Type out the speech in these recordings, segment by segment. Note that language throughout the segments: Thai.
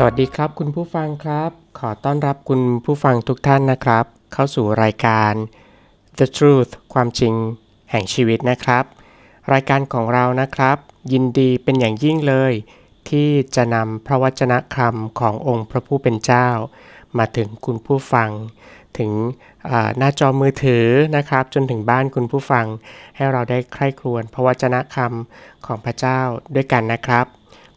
สวัสดีครับคุณผู้ฟังครับ ขอต้อนรับคุณผู้ฟังทุกท่านนะครับ เข้าสู่รายการ The Truth ความจริงแห่งชีวิตนะครับ รายการของเรานะครับ ยินดีเป็นอย่างยิ่งเลย ที่จะนำพระวจนะคำขององค์พระผู้เป็นเจ้า มาถึงคุณผู้ฟัง ถึงหน้าจอมือถือนะครับ จนถึงบ้านคุณผู้ฟัง ให้เราได้ใคร่ครวญพระวจนะคำของพระเจ้าด้วยกันนะครับ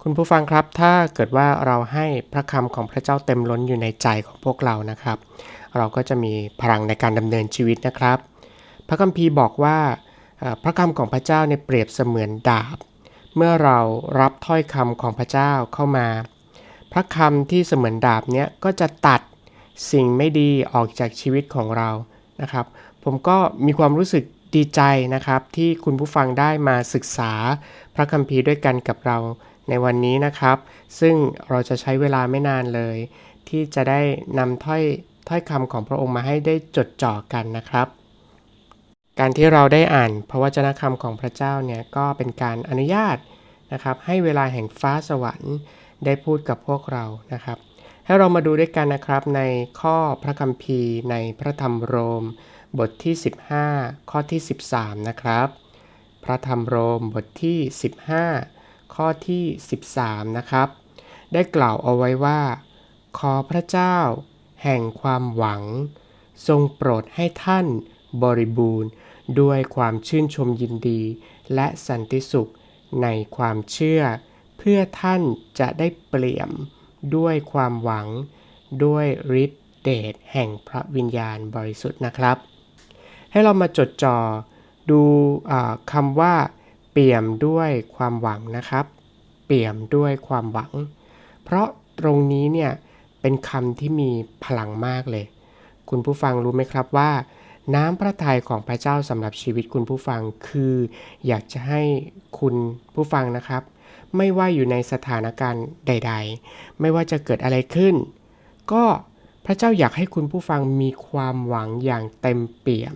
คุณผู้ฟังครับ ถ้าเกิดว่าเราให้พระคำของพระเจ้าเต็มล้นอยู่ในใจของพวกเรานะครับ เราก็จะมีพลังในการดำเนินชีวิตนะครับ พระคัมภีร์บอกว่าพระคำของพระเจ้าเนี่ยเปรียบเสมือนดาบ เมื่อเรารับถ้อยคำของพระเจ้าเข้ามา พระคำที่เสมือนดาบเนี้ยก็จะตัดสิ่งไม่ดีออกจากชีวิตของเรานะครับ ผมก็มีความรู้สึกดีใจนะครับ ที่คุณผู้ฟังได้มาศึกษาพระคัมภีร์ด้วยกันกับเรา ในวันนี้นะครับ ซึ่งเราจะใช้เวลาไม่นานเลย ที่จะได้นำถ้อยถ้อยคำของพระองค์มาให้ได้จดจ่อกันนะครับ การที่เราได้อ่านพระวจนะคำของพระเจ้าเนี่ยก็เป็นการอนุญาตนะครับ ให้เวลาแห่งฟ้าสวรรค์ได้พูดกับพวกเรานะครับ ให้เรามาดูด้วยกันนะครับในข้อพระคัมภีร์ในพระธรรมโรม บทที่ 15 ข้อที่ 13 นะครับ พระธรรมโรมบทที่ 15 ข้อที่ 13 นะครับ ได้กล่าวเอาไว้ว่า ขอพระเจ้า แห่งความหวัง ทรงโปรดให้ท่านบริบูรณ์ด้วยความชื่นชมยินดี และสันติสุขในความเชื่อ เพื่อท่านจะได้เปลี่ยมด้วยความหวัง ด้วยฤทธิเดชแห่งพระวิญญาณบริสุทธิ์นะครับ ให้เรามาจดจ่อดูคำว่า เปี่ยมด้วยความหวังนะครับ เปี่ยมด้วยความหวัง เพราะตรงนี้เนี่ยเป็นคำที่มีพลังมากเลย คุณผู้ฟังรู้ไหมครับว่า น้ำพระทัยของพระเจ้าสำหรับชีวิตคุณผู้ฟังคือ อยากจะให้คุณผู้ฟังนะครับ ไม่ว่าอยู่ในสถานการณ์ใด ๆ ไม่ว่าจะเกิดอะไรขึ้น ก็พระเจ้าอยากให้คุณผู้ฟังมีความหวังอย่างเต็มเปี่ยม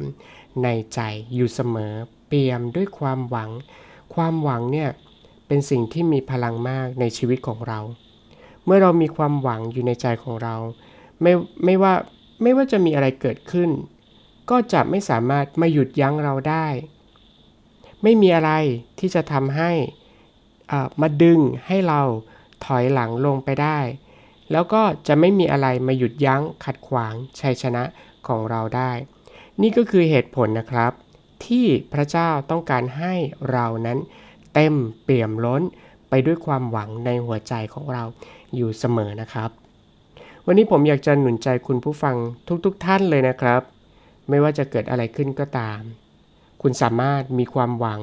ในใจอยู่เสมอ เปี่ยมด้วยความหวัง ความหวังเนี่ยเป็นสิ่งที่มีพลังมากในชีวิตของเรา เมื่อเรามีความหวังอยู่ในใจของเรา ไม่ไม่ว่าไม่ว่าจะมีอะไรเกิดขึ้น ก็จะไม่สามารถมาหยุดยั้งเราได้ ไม่มีอะไรที่จะทำให้อ่ามาดึงให้เราถอยหลังลงไปได้ แล้วก็จะไม่มีอะไรมาหยุดยั้งขัดขวางชัยชนะของเราได้ นี่ก็คือเหตุผลนะครับ ที่พระเจ้าต้องการให้เรานั้น เต็มเปี่ยมล้นไปด้วยความหวังในหัวใจของเราอยู่เสมอนะครับ วันนี้ผมอยากจะหนุนใจคุณผู้ฟังทุกๆทท่านเลยนะครับ ไม่ว่าจะเกิดอะไรขึ้นก็ตาม คุณสามารถมีความหวัง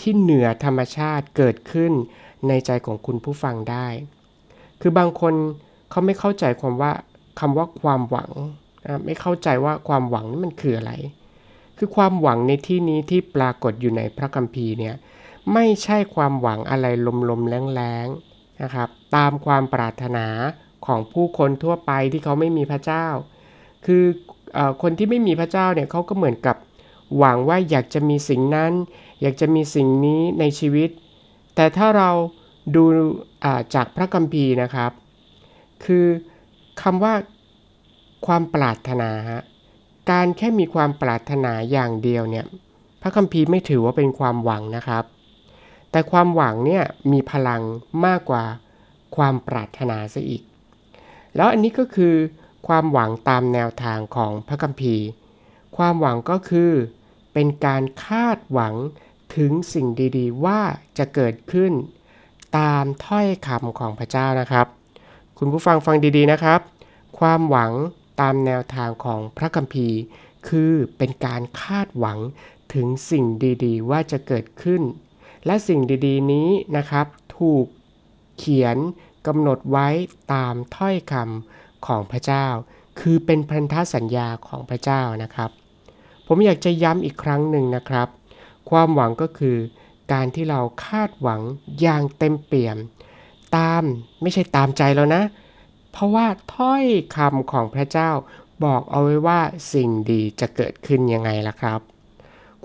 ที่เหนือธรรมชาติเกิดขึ้นในใจของคุณผู้ฟังได้ คือบางคนเขาไม่เข้าใจความว่าคำว่าความหวัง ไม่เข้าใจว่าความหวังนี่มันคืออะไร คือความหวังในที่นี้ที่ปรากฏอยู่ในพระคัมภีร์เนี่ยไม่ใช่ความหวังอะไรลมๆแรงๆนะครับ ตามความปรารถนาของผู้คนทั่วไปที่เขาไม่มีพระเจ้า คืออคนที่ไม่มีพระเจ้าเนี่ยเขาก็เหมือนกับหวังว่าอยากจะมีสิ่งนั้น อยากจะมีสิ่งนี้ในชีวิต แต่ถ้าเราดูจากพระคัมภีร์นะครับ คือคำว่าความปรารถนาฮะ การแค่มีความปรารถนาอย่างเดียวเนี่ย พระคัมภีร์ไม่ถือว่าเป็นความหวังนะครับ แต่ความหวังเนี่ยมีพลังมากกว่าความปรารถนาซะอีก แล้วอันนี้ก็คือความหวังตามแนวทางของพระคัมภีร์ ความหวังก็คือเป็นการคาดหวังถึงสิ่งดีๆ ว่าจะเกิดขึ้น ตามถ้อยคำของพระเจ้านะครับ คุณผู้ฟังฟังดีๆนะครับ ความหวัง ตามแนวทางของพระคัมภีร์ คือเป็นการคาดหวังถึงสิ่งดีๆ ว่าจะเกิดขึ้น และสิ่งดีๆนี้นะครับ ถูกเขียนกำหนดไว้ตามถ้อยคำของพระเจ้า คือเป็นพันธสัญญาของพระเจ้านะครับ ผมอยากจะย้ำอีกครั้งหนึ่งนะครับ ความหวังก็คือ การที่เราคาดหวังอย่างเต็มเปี่ยม ตามไม่ใช่ตามใจแล้วนะ เพราะว่าถ้อยคำของพระเจ้าบอกเอาไว้ว่าสิ่งดีจะเกิดขึ้นยังไงล่ะครับ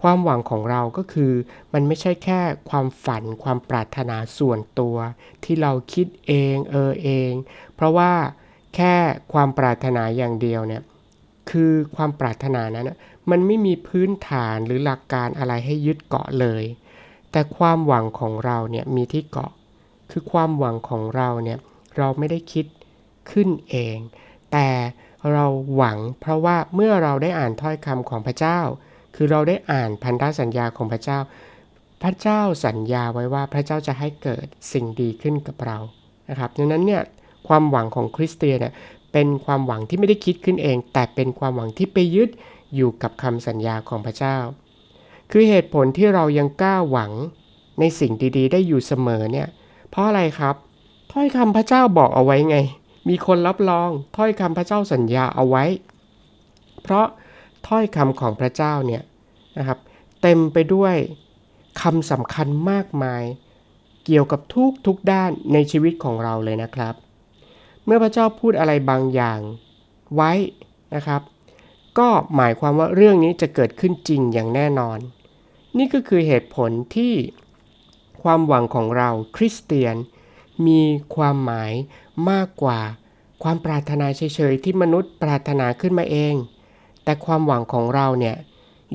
ความหวังของเราก็คือ มันไม่ใช่แค่ความฝันความปรารถนาส่วนตัว ที่เราคิดเองเออเอง เพราะว่าแค่ความปรารถนาอย่างเดียวเนี่ยคือความปรารถนานั้นมันไม่มีพื้นฐานหรือหลักการอะไรให้ยึดเกาะเลย แต่ความหวังของเราเนี่ยมีที่เกาะ คือความหวังของเราเนี่ยเราไม่ได้คิด ขึ้นเอง แต่เราหวังเพราะว่าเมื่อเราได้อ่านถ้อยคำของพระเจ้า คือเราได้อ่านพันธสัญญาของพระเจ้า พระเจ้าสัญญาไว้ว่าพระเจ้าจะให้เกิดสิ่งดีขึ้นกับเรานะครับดังนั้นเนี่ยความหวังของคริสเตียนเนี่ยเป็นความหวังที่ไม่ได้คิดขึ้นเอง แต่เป็นความหวังที่ไปยึดอยู่กับคำสัญญาของพระเจ้า คือเหตุผลที่เรายังกล้าหวังในสิ่งดีๆ ได้อยู่เสมอเนี่ยเพราะอะไรครับ ถ้อยคำพระเจ้าบอกเอาไว้ไง มีคนรับรองถ้อยคำพระเจ้าสัญญาเอาไว้ เพราะถ้อยคำของพระเจ้าเนี่ยนะครับเต็มไปด้วยคำสำคัญมากมาย เกี่ยวกับทุกทุกด้านในชีวิตของเราเลยนะครับ เมื่อพระเจ้าพูดอะไรบางอย่างไว้นะครับ ก็หมายความว่าเรื่องนี้จะเกิดขึ้นจริงอย่างแน่นอน นี่ก็คือเหตุผลที่ความหวังของเราคริสเตียน มีความหมายมากกว่า ความปรารถนาเฉยๆที่มนุษย์ปรารถนาขึ้นมาเอง แต่ความหวังของเราเนี่ย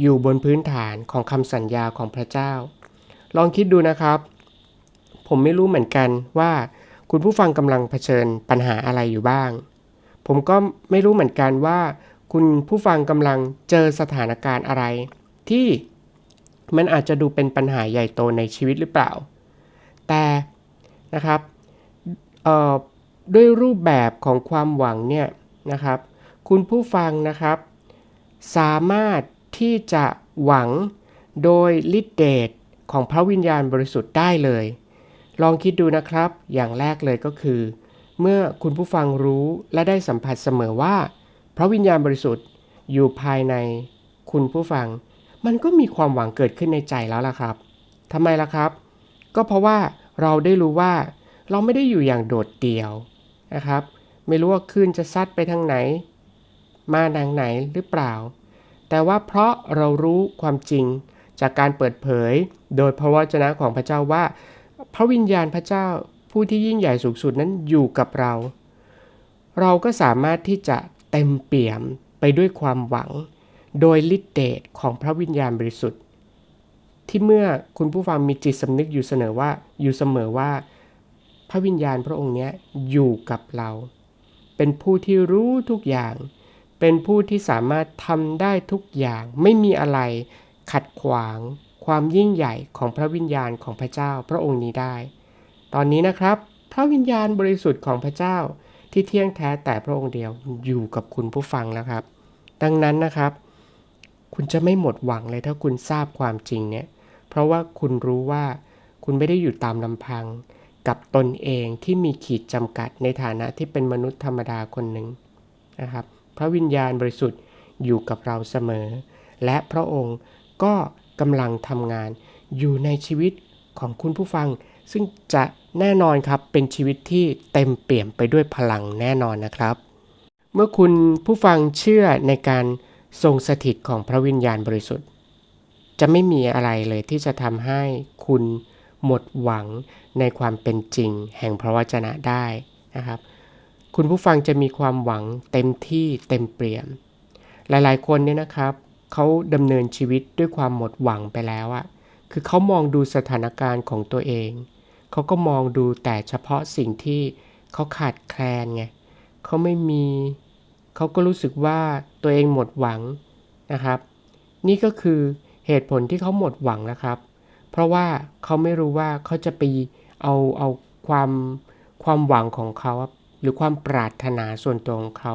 อยู่บนพื้นฐานของคำสัญญาของพระเจ้า ลองคิดดูนะครับ ผมไม่รู้เหมือนกันว่าคุณผู้ฟังกำลังเผชิญปัญหาอะไรอยู่บ้าง ผมก็ไม่รู้เหมือนกันว่า คุณผู้ฟังกำลังเจอสถานการณ์อะไร ที่มันอาจจะดูเป็นปัญหาใหญ่โตในชีวิตหรือเปล่า แต่นะครับ ด้วยรูปแบบของความหวังเนี่ยนะครับ คุณผู้ฟังนะครับ สามารถที่จะหวังโดยฤทธิเดชของพระวิญญาณบริสุทธิ์ได้เลย ลองคิดดูนะครับ อย่างแรกเลยก็คือ เมื่อคุณผู้ฟังรู้และได้สัมผัสเสมอว่า พระวิญญาณบริสุทธิ์อยู่ภายในคุณผู้ฟัง มันก็มีความหวังเกิดขึ้นในใจแล้วล่ะครับทำไมล่ะครับ ก็เพราะว่าเราได้รู้ว่า เราไม่ได้อยู่อย่างโดดเดี่ยวนะครับ ไม่รู้ว่าคลื่นจะซัดไปทางไหน มาทางไหนหรือเปล่า แต่ว่าเพราะเรารู้ความจริงจากการเปิดเผยโดยพระวจนะของพระเจ้าว่า พระวิญญาณพระเจ้าผู้ที่ยิ่งใหญ่สูงสุดนั้นอยู่กับเรา เราก็สามารถที่จะเต็มเปี่ยมไปด้วยความหวัง โดยฤทธิเดชของพระวิญญาณบริสุทธิ์ ที่เมื่อคุณผู้ฟังมีจิตสำนึกอยู่เสนอว่าอยู่เสมอว่า พระวิญญาณพระองค์นี้อยู่กับเรา เป็นผู้ที่รู้ทุกอย่าง เป็นผู้ที่สามารถทำได้ทุกอย่าง ไม่มีอะไรขัดขวาง ความยิ่งใหญ่ของพระวิญญาณของพระเจ้าพระองค์นี้ได้ ตอนนี้นะครับ พระวิญญาณบริสุทธิ์ของพระเจ้าที่เที่ยงแท้แต่พระองค์เดียวอยู่กับคุณผู้ฟังแล้วครับ ดังนั้นนะครับ คุณจะไม่หมดหวังเลยถ้าคุณทราบความจริงเนี่ย เพราะว่าคุณรู้ว่าคุณไม่ได้อยู่ตามลำพัง กับตนเองที่มีขีดจำกัดในฐานะที่เป็นมนุษย์ธรรมดาคนหนึ่งนะครับ พระวิญญาณบริสุทธิ์อยู่กับเราเสมอ และพระองค์ก็กำลังทำงานอยู่ในชีวิตของคุณผู้ฟัง ซึ่งจะแน่นอนครับเป็นชีวิตที่เต็มเปี่ยมไปด้วยพลังแน่นอนนะครับ เมื่อคุณผู้ฟังเชื่อในการทรงสถิตของพระวิญญาณบริสุทธิ์ จะไม่มีอะไรเลยที่จะทำให้คุณ หมดหวังในความเป็นจริง แห่งพระวจนะได้นะครับ คุณผู้ฟังจะมีความหวังเต็มที่เต็มเปี่ยม หลายๆ คนเนี่ยนะครับเขาดำเนินชีวิตด้วยความหมดหวังไปแล้วอะคือเขามองดูสถานการณ์ของตัวเอง เขาก็มองดูแต่เฉพาะสิ่งที่เขาขาดแคลนไงเขาไม่มี เขาก็รู้สึกว่าตัวเองหมดหวังนะครับ นี่ก็คือเหตุผลที่เขาหมดหวังนะครับ เพราะว่าเขาไม่รู้ว่าเขาจะไปเอาเอาความความหวังของเขาหรือความปรารถนาส่วนตัวของเขา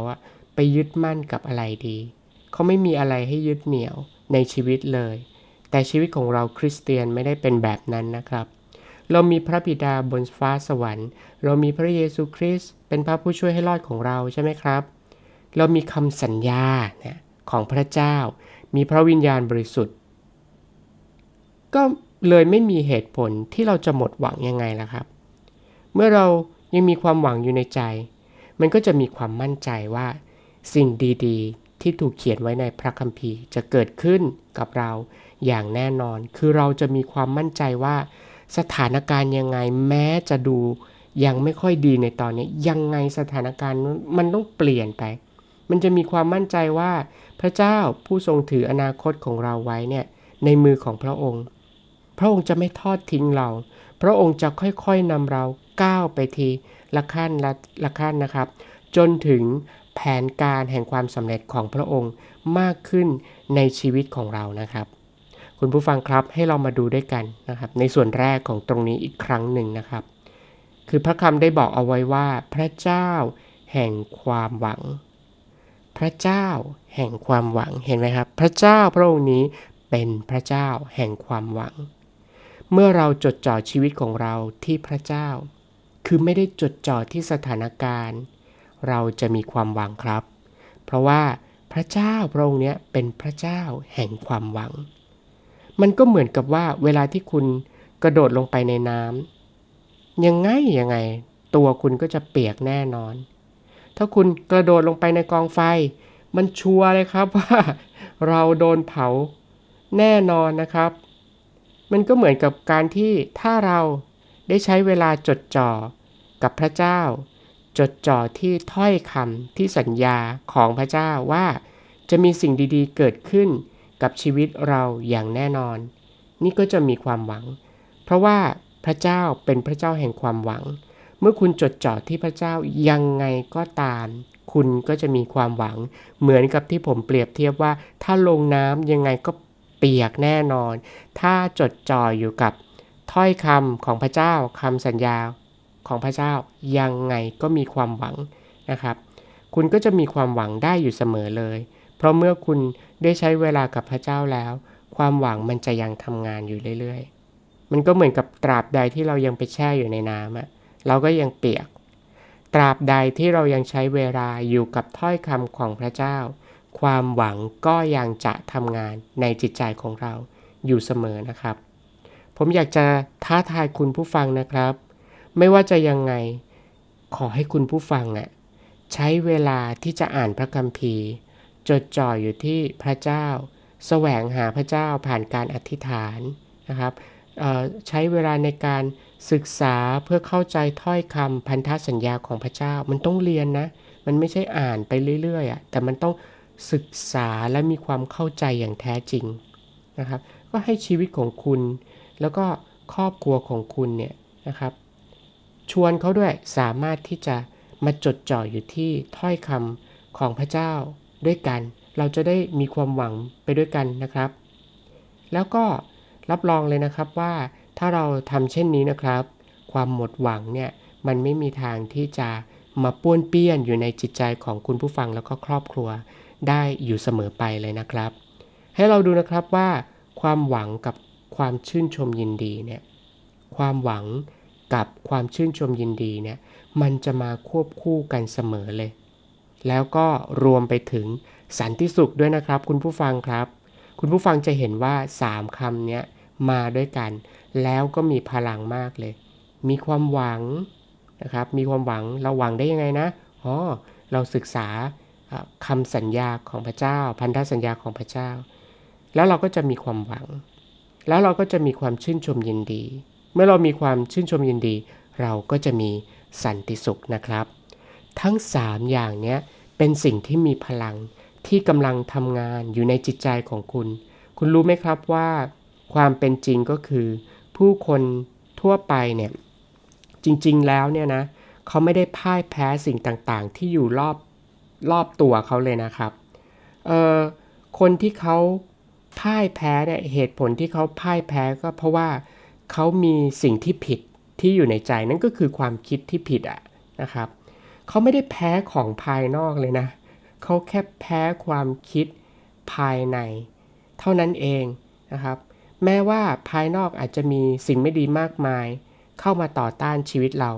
ไปยึดมั่นกับอะไรดี เขาไม่มีอะไรให้ยึดเหนี่ยวในชีวิตเลย แต่ชีวิตของเราคริสเตียนไม่ได้เป็นแบบนั้นนะครับ เรามีพระบิดาบนฟ้าสวรรค์ เรามีพระเยซูคริสต์เป็นพระผู้ช่วยให้รอดของเราใช่ไหมครับ เรามีคำสัญญาของพระเจ้า มีพระวิญญาณบริสุทธิ์ ก็ เลยไม่มีเหตุผลที่เราจะหมดหวังยังไงล่ะครับ เมื่อเรายังมีความหวังอยู่ในใจ มันก็จะมีความมั่นใจว่า สิ่งดีๆ ที่ถูกเขียนไว้ในพระคัมภีร์จะเกิดขึ้นกับเราอย่างแน่นอน คือเราจะมีความมั่นใจว่า สถานการณ์ยังไงแม้จะดูยังไม่ค่อยดีในตอนนี้ยังไงสถานการณ์มันต้องเปลี่ยนไป มันจะมีความมั่นใจว่าพระเจ้าผู้ทรงถืออนาคตของเราไว้เนี่ยในมือของพระองค์ พระองค์จะไม่ทอดทิ้งเรา พระองค์จะค่อยๆนำเราก้าวไปทีละขั้นละละขั้นนะครับ จนถึงแผนการแห่งความสำเร็จของพระองค์มากขึ้นในชีวิตของเรานะครับ คุณผู้ฟังครับให้เรามาดูด้วยกันนะครับ ในส่วนแรกของตรงนี้อีกครั้งหนึ่งนะครับ คือพระคำได้บอกเอาไว้ว่า พระเจ้าแห่งความหวัง พระเจ้าแห่งความหวังเห็นไหมครับ พระเจ้าพระองค์นี้เป็นพระเจ้าแห่งความหวัง เมื่อเราจดจ่อชีวิตของเราที่พระเจ้า คือไม่ได้จดจ่อที่สถานการณ์ เราจะมีความหวังครับ เพราะว่าพระเจ้าพระองค์เนี้ยเป็นพระเจ้าแห่งความหวัง มันก็เหมือนกับว่าเวลาที่คุณกระโดดลงไปในน้ำยังไงยังไง ตัวคุณก็จะเปียกแน่นอน ถ้าคุณกระโดดลงไปในกองไฟ มันชัวร์เลยครับว่า เราโดนเผาแน่นอนนะครับ มันก็เหมือนกับการที่ถ้าเราได้ใช้เวลาจดจ่อกับพระเจ้า จดจ่อที่ถ้อยคำที่สัญญาของพระเจ้าว่าจะมีสิ่งดีๆ เกิดขึ้นกับชีวิตเราอย่างแน่นอน นี่ก็จะมีความหวัง เพราะว่าพระเจ้าเป็นพระเจ้าแห่งความหวัง เมื่อคุณจดจ่อที่พระเจ้ายังไงก็ตาม คุณก็จะมีความหวัง เหมือนกับที่ผมเปรียบเทียบว่า ถ้าลงน้ำยังไงก็ ปียกแน่นอน ถ้าจดจ่ออยู่กับถ้อยคำของพระเจ้าคำสัญญาของพระเจ้ายังไงก็มีความหวังนะครับ คุณก็จะมีความหวังได้อยู่เสมอเลย เพราะเมื่อคุณได้ใช้เวลากับพระเจ้าแล้ว ความหวังมันจะยังทำงานอยู่เรื่อยๆ มันก็เหมือนกับตราบใดที่เรายังไปแช่อยู่ในน้ำอะเราก็ยังเปียก ตราบใดที่เรายังใช้เวลาอยู่กับถ้อยคำของพระเจ้า ความหวังก็ยังจะทำงานในจิตใจของเราอยู่เสมอนะครับ ผมอยากจะท้าทายคุณผู้ฟังนะครับ ไม่ว่าจะยังไงขอให้คุณผู้ฟังอะใช้เวลาที่จะอ่านพระคัมภีร์ จดจ่ออยู่ที่พระเจ้า แสวงหาพระเจ้าผ่านการอธิษฐานนะครับใช้เวลาในการศึกษาเพื่อเข้าใจถ้อยคำพันธสัญญาของพระเจ้า มันต้องเรียนนะ มันไม่ใช่อ่านไปเรื่อยๆอะแต่มันต้อง ศึกษาและมีความเข้าใจอย่างแท้จริงนะครับ ก็ให้ชีวิตของคุณ แล้วก็ครอบครัวของคุณเนี่ยนะครับ ชวนเขาด้วยสามารถที่จะมาจดจ่ออยู่ที่ถ้อยคำของพระเจ้าด้วยกัน เราจะได้มีความหวังไปด้วยกันนะครับ แล้วก็รับรองเลยนะครับว่าถ้าเราทำเช่นนี้นะครับ ความหมดหวังเนี่ยมันไม่มีทางที่จะมาป้วนเปี้ยนอยู่ในจิตใจของคุณผู้ฟังแล้วก็ครอบครัว ได้อยู่เสมอไปเลยนะครับ ให้เราดูนะครับว่า ความหวังกับความชื่นชมยินดีเนี่ยความหวังกับความชื่นชมยินดีเนี่ยมันจะมาควบคู่กันเสมอเลย แล้วก็รวมไปถึงสันติสุขด้วยนะครับ คุณผู้ฟังครับ คุณผู้ฟังจะเห็นว่า 3คำเนี้ยมาด้วยกัน แล้วก็มีพลังมากเลย มีความหวังนะครับ มีความหวังเราหวังได้ยังไงนะอ๋อเราศึกษา คำสัญญาของพระเจ้า พันธสัญญาของพระเจ้า แล้วเราก็จะมีความหวัง แล้วเราก็จะมีความชื่นชมยินดี เมื่อเรามีความชื่นชมยินดี เราก็จะมีสันติสุขนะครับ ทั้ง 3 อย่างนี้เป็นสิ่งที่มีพลังที่กำลังทำงานอยู่ในจิตใจของคุณ คุณรู้ไหมครับว่าความเป็นจริงก็คือ ผู้คนทั่วไปเนี่ยจริงๆแล้วเนี่ยนะเขาไม่ได้พ่ายแพ้สิ่งต่างๆ ที่อยู่รอบ รอบตัวเขาเลยนะครับเอ่อคนที่เขาพ่ายแพ้เนี่ยเหตุผลที่เขาพ่ายแพ้ก็เพราะว่าเขามีสิ่งที่ผิดที่อยู่ในใจนั่นก็คือความคิดที่ผิดอะนะครับเขาไม่ได้แพ้ของภายนอกเลยนะเขาแค่แพ้ความคิดภายใน เท่านั้นเองนะครับ แม้ว่าภายนอกอาจจะมีสิ่งไม่ดีมากมาย เข้ามาต่อต้านชีวิตเรา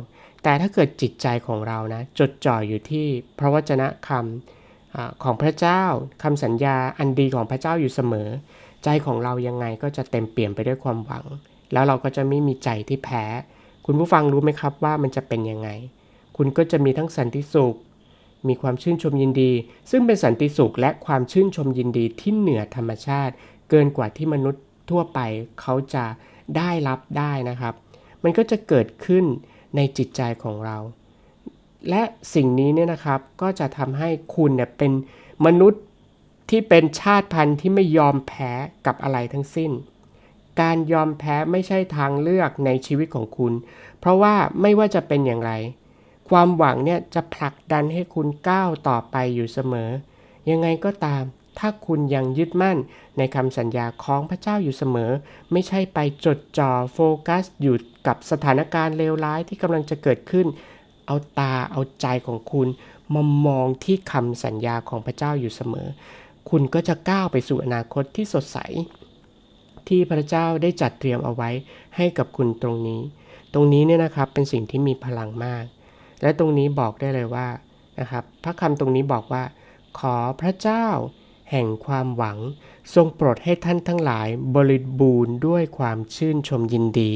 แต่ถ้าเกิดจิตใจของเรานะจดจ่ออยู่ที่พระวจนะคำของพระเจ้าคำสัญญาอันดีของพระเจ้าอยู่เสมอ ใจของเรายังไงก็จะเต็มเปี่ยมไปด้วยความหวัง แล้วเราก็จะไม่มีใจที่แพ้ คุณผู้ฟังรู้ไหมครับว่ามันจะเป็นยังไง คุณก็จะมีทั้งสันติสุข มีความชื่นชมยินดี ซึ่งเป็นสันติสุขและความชื่นชมยินดีที่เหนือธรรมชาติ เกินกว่าที่มนุษย์ทั่วไปเขาจะได้รับได้นะครับ มันก็จะเกิดขึ้น ในจิตใจของเรา และสิ่งนี้เนี่ยนะครับก็จะทำให้คุณเนี่ยเป็นมนุษย์ที่เป็นชาติพันธุ์ที่ไม่ยอมแพ้กับอะไรทั้งสิ้น การยอมแพ้ไม่ใช่ทางเลือกในชีวิตของคุณ เพราะว่าไม่ว่าจะเป็นอย่างไร ความหวังเนี่ยจะผลักดันให้คุณก้าวต่อไปอยู่เสมอ ยังไงก็ตาม ถ้าคุณยังยึดมั่นในคำสัญญาของพระเจ้าอยู่เสมอ ไม่ใช่ไปจดจ่อโฟกัสอยู่กับสถานการณ์เลวร้ายที่กำลังจะเกิดขึ้น เอาตาเอาใจของคุณมามองที่คำสัญญาของพระเจ้าอยู่เสมอ คุณก็จะก้าวไปสู่อนาคตที่สดใส ที่พระเจ้าได้จัดเตรียมเอาไว้ให้กับคุณตรงนี้ ตรงนี้เนี่ยนะครับเป็นสิ่งที่มีพลังมาก และตรงนี้บอกได้เลยว่านะครับพระคำตรงนี้บอกว่า ขอพระเจ้า แห่งความหวัง ทรงโปรดให้ท่านทั้งหลายบริบูรณ์ด้วยความชื่นชมยินดี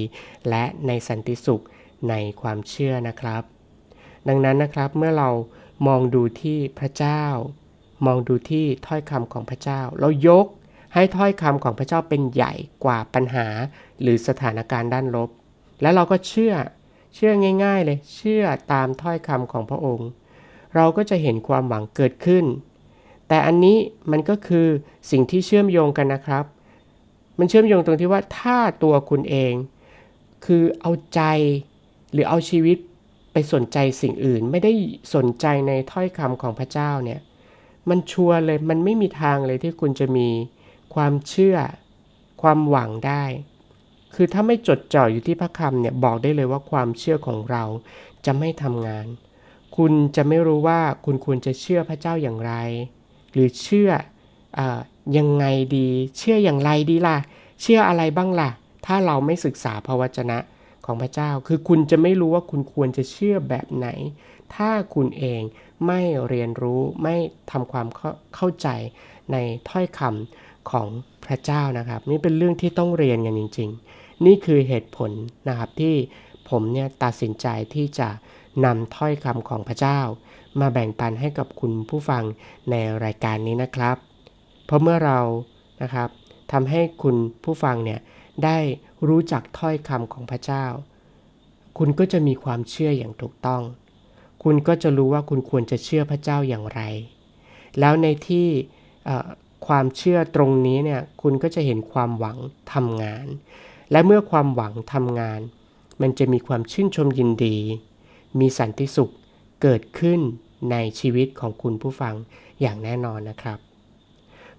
และในสันติสุขในความเชื่อนะครับ ดังนั้นนะครับเมื่อเรามองดูที่พระเจ้า มองดูที่ถ้อยคำของพระเจ้า เรายกให้ถ้อยคำของพระเจ้าเป็นใหญ่กว่าปัญหา หรือสถานการณ์ด้านลบ และเราก็เชื่อเชื่อง่าย ๆ เลยเชื่อตามถ้อยคำของพระองค์ เราก็จะเห็นความหวังเกิดขึ้น แต่อันนี้มันก็คือสิ่งที่เชื่อมโยงกันนะครับ มันเชื่อมโยงตรงที่ว่าถ้าตัวคุณเอง คือเอาใจหรือเอาชีวิตไปสนใจสิ่งอื่น ไม่ได้สนใจในถ้อยคำของพระเจ้าเนี่ย มันชัวร์เลยมันไม่มีทางเลยที่คุณจะมีความเชื่อความหวังได้ คือถ้าไม่จดจ่ออยู่ที่พระคำเนี่ยบอกได้เลยว่าความเชื่อของเราจะไม่ทำงาน คุณจะไม่รู้ว่าคุณควรจะเชื่อพระเจ้าอย่างไร หรือเชื่ออยังไงดี เชื่ออย่างไรดีล่ะ เชื่ออะไรบ้างล่ะ ถ้าเราไม่ศึกษาพระวจนะของพระเจ้า คือคุณจะไม่รู้ว่าคุณควรจะเชื่อแบบไหน ถ้าคุณเองไม่เรียนรู้ไม่ทำความเข้าใจในถ้อยคำของพระเจ้านะครับ นี่เป็นเรื่องที่ต้องเรียนกันจริง ๆ นี่คือเหตุผลนะครับที่ผมเนี่ยตัดสินใจที่จะนำถ้อยคำของพระเจ้า มาแบ่งปันให้กับคุณผู้ฟังในรายการนี้นะครับ เพราะเมื่อเรานะครับทำให้คุณผู้ฟังเนี่ยได้รู้จักถ้อยคำของพระเจ้า คุณก็จะมีความเชื่ออย่างถูกต้อง คุณก็จะรู้ว่าคุณควรจะเชื่อพระเจ้าอย่างไร แล้วในที่ความเชื่อตรงนี้เนี่ยคุณก็จะเห็นความหวังทำงาน และเมื่อความหวังทำงาน มันจะมีความชื่นชมยินดี มีสันติสุข เกิดขึ้นในชีวิตของคุณผู้ฟังอย่างแน่นอนนะครับ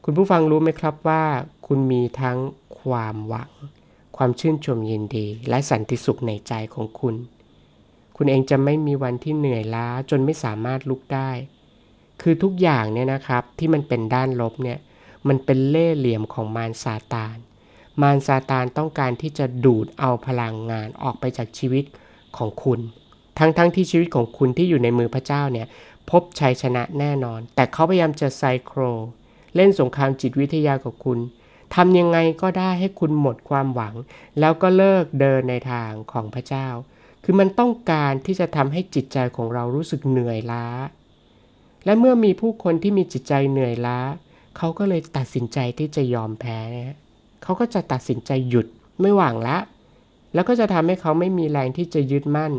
คุณผู้ฟังรู้ไหมครับว่าคุณมีทั้งความหวัง ความชื่นชมยินดี และสันติสุขในใจของคุณ คุณเองจะไม่มีวันที่เหนื่อยล้าจนไม่สามารถลุกได้ คือทุกอย่างเนี่ยนะครับที่มันเป็นด้านลบเนี่ยมันเป็นเล่ห์เหลี่ยมของมารซาตาน มารซาตานต้องการที่จะดูดเอาพลังงานออกไปจากชีวิตของคุณ ทั้งๆทที่ชีวิตของคุณที่อยู่ในมือพระเจ้าเนี่ยพบชัยชนะแน่นอน แต่เขาพยายามจะไซโคร เล่นสงครามจิตวิทยากับคุณทำยังไงก็ได้ให้คุณหมดความหวัง แล้วก็เลิกเดินในทางของพระเจ้า คือมันต้องการที่จะทำให้จิตใจของเรารู้สึกเหนื่อยล้า และเมื่อมีผู้คนที่มีจิตใจเหนื่อยล้า เขาก็เลยตัดสินใจที่จะยอมแพ้นะเขาก็จะตัดสินใจหยุดไม่หวังละ แล้วก็จะทำให้เขาไม่มีแรงที่จะยึดมั่น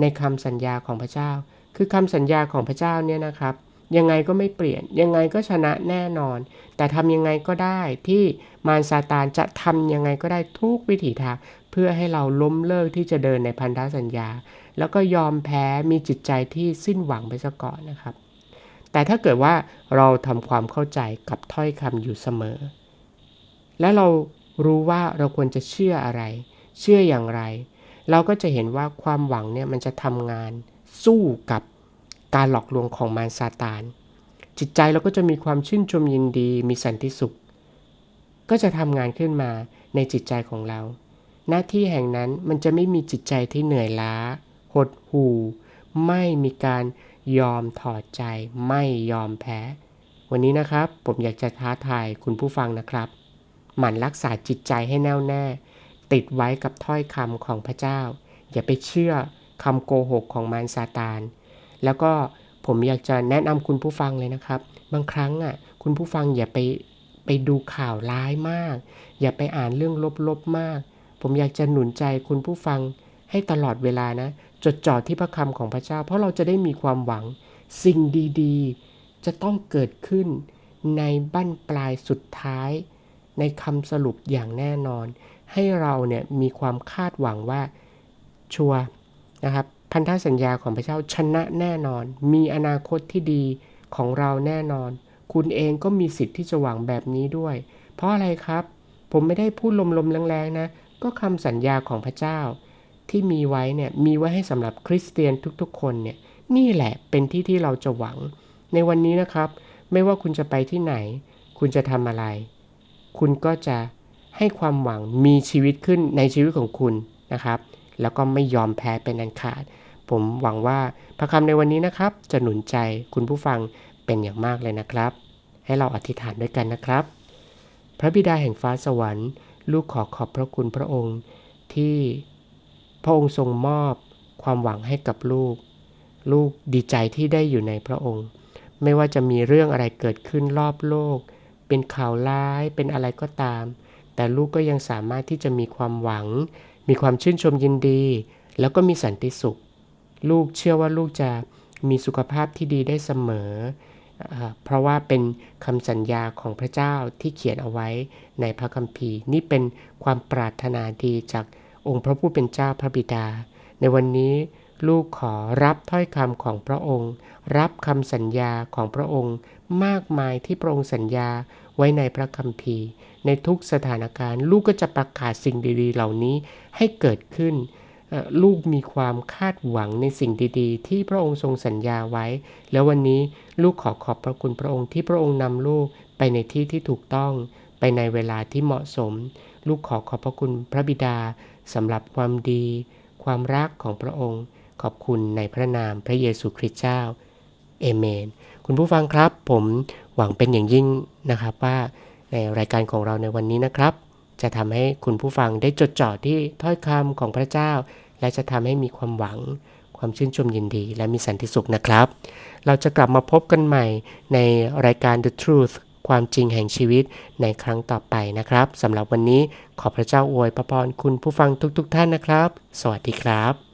ในคำสัญญาของพระเจ้า คือคำสัญญาของพระเจ้าเนี่ยนะครับ ยังไงก็ไม่เปลี่ยน ยังไงก็ชนะแน่นอน แต่ทำยังไงก็ได้ที่มารซาตานจะทำยังไงก็ได้ทุกวิถีทางเพื่อให้เราล้มเลิกที่จะเดินในพันธสัญญา แล้วก็ยอมแพ้มีจิตใจที่สิ้นหวังไปซะก่อนนะครับ แต่ถ้าเกิดว่าเราทำความเข้าใจกับถ้อยคำอยู่เสมอ และเรารู้ว่าเราควรจะเชื่ออะไร เชื่ออย่างไร เราก็จะเห็นว่าความหวังเนี่ยมันจะทำงานสู้กับการหลอกลวงของมารซาตาน จิตใจเราก็จะมีความชื่นชมยินดี มีสันติสุข ก็จะทำงานขึ้นมาในจิตใจของเรา หน้าที่แห่งนั้นมันจะไม่มีจิตใจที่เหนื่อยล้า หดหู่ ไม่มีการยอมถอดใจ ไม่ยอมแพ้ วันนี้นะครับผมอยากจะท้าทายคุณผู้ฟังนะครับ หมั่นรักษาจิตใจให้แน่วแน่ ติดไว้กับถ้อยคำของพระเจ้า อย่าไปเชื่อคำโกหกของมารซาตาน แล้วก็ผมอยากจะแนะนำคุณผู้ฟังเลยนะครับ บางครั้งอะคุณผู้ฟังอย่าไปไปดูข่าวร้ายมาก อย่าไปอ่านเรื่องลบๆมาก ผมอยากจะหนุนใจคุณผู้ฟังให้ตลอดเวลานะจดจ่อที่พระคำของพระเจ้า เพราะเราจะได้มีความหวังสิ่งดีๆ จะต้องเกิดขึ้นในบั้นปลายสุดท้าย ในคำสรุปอย่างแน่นอน ให้เราเนี่ยมีความคาดหวังว่าชัวนะครับพันธสัญญาของพระเจ้าชนะแน่นอน มีอนาคตที่ดีของเราแน่นอน คุณเองก็มีสิทธิ์ที่จะหวังแบบนี้ด้วย เพราะอะไรครับ ผมไม่ได้พูดลมๆแรงๆนะ ก็คำสัญญาของพระเจ้า ที่มีไว้เนี่ยมีไว้ให้สำหรับคริสเตียนทุกๆ คนเนี่ยนี่แหละเป็นที่ที่เราจะหวัง ในวันนี้นะครับ ไม่ว่าคุณจะไปที่ไหน คุณจะทำอะไร คุณก็จะ ให้ความหวังมีชีวิตขึ้นในชีวิตของคุณนะครับ แล้วก็ไม่ยอมแพ้เป็นอันขาด ผมหวังว่าพระคำในวันนี้นะครับ จะหนุนใจคุณผู้ฟังเป็นอย่างมากเลยนะครับ ให้เราอธิษฐานด้วยกันนะครับ พระบิดาแห่งฟ้าสวรรค์ ลูกขอขอบพระคุณพระองค์ ที่พระองค์ทรงมอบความหวังให้กับลูก ลูกดีใจที่ได้อยู่ในพระองค์ ไม่ว่าจะมีเรื่องอะไรเกิดขึ้นรอบโลก เป็นข่าวร้ายเป็นอะไรก็ตาม แต่ลูกก็ยังสามารถที่จะมีความหวัง มีความชื่นชมยินดี แล้วก็มีสันติสุข ลูกเชื่อว่าลูกจะมีสุขภาพที่ดีได้เสมอเอ่อเพราะว่าเป็นคำสัญญาของพระเจ้าที่เขียนเอาไว้ในพระคัมภีร์ นี่เป็นความปรารถนาดีจากองค์พระผู้เป็นเจ้าพระบิดา ในวันนี้ลูกขอรับถ้อยคำของพระองค์ รับคำสัญญาของพระองค์ มากมายที่พระองค์สัญญาไว้ในพระคัมภีร์ ในทุกสถานการณ์ ลูกก็จะประกาศสิ่งดีๆ เหล่านี้ให้เกิดขึ้น ลูกมีความคาดหวังในสิ่งดีๆ ที่พระองค์ทรงสัญญาไว้ แล้ววันนี้ลูกขอขอบพระคุณพระองค์ที่พระองค์นำลูกไปในที่ที่ถูกต้อง ไปในเวลาที่เหมาะสม ลูกขอขอบพระคุณพระบิดาสำหรับความดี ความรักของพระองค์ ขอบคุณในพระนามพระเยซูคริสต์เจ้าเอเมน คุณผู้ฟังครับผมหวังเป็นอย่างยิ่งนะครับว่า ในรายการของเราในวันนี้นะครับ จะทำให้คุณผู้ฟังได้จดจ่อที่ถ้อยคำของพระเจ้า และจะทำให้มีความหวัง ความชื่นชมยินดี และมีสันติสุขนะครับ เราจะกลับมาพบกันใหม่ในรายการ The Truth ความจริงแห่งชีวิตในครั้งต่อไปนะครับสำหรับวันนี้ขอพระเจ้าอวยพระพรคุณผู้ฟังทุกๆทท่านนะครับ สวัสดีครับ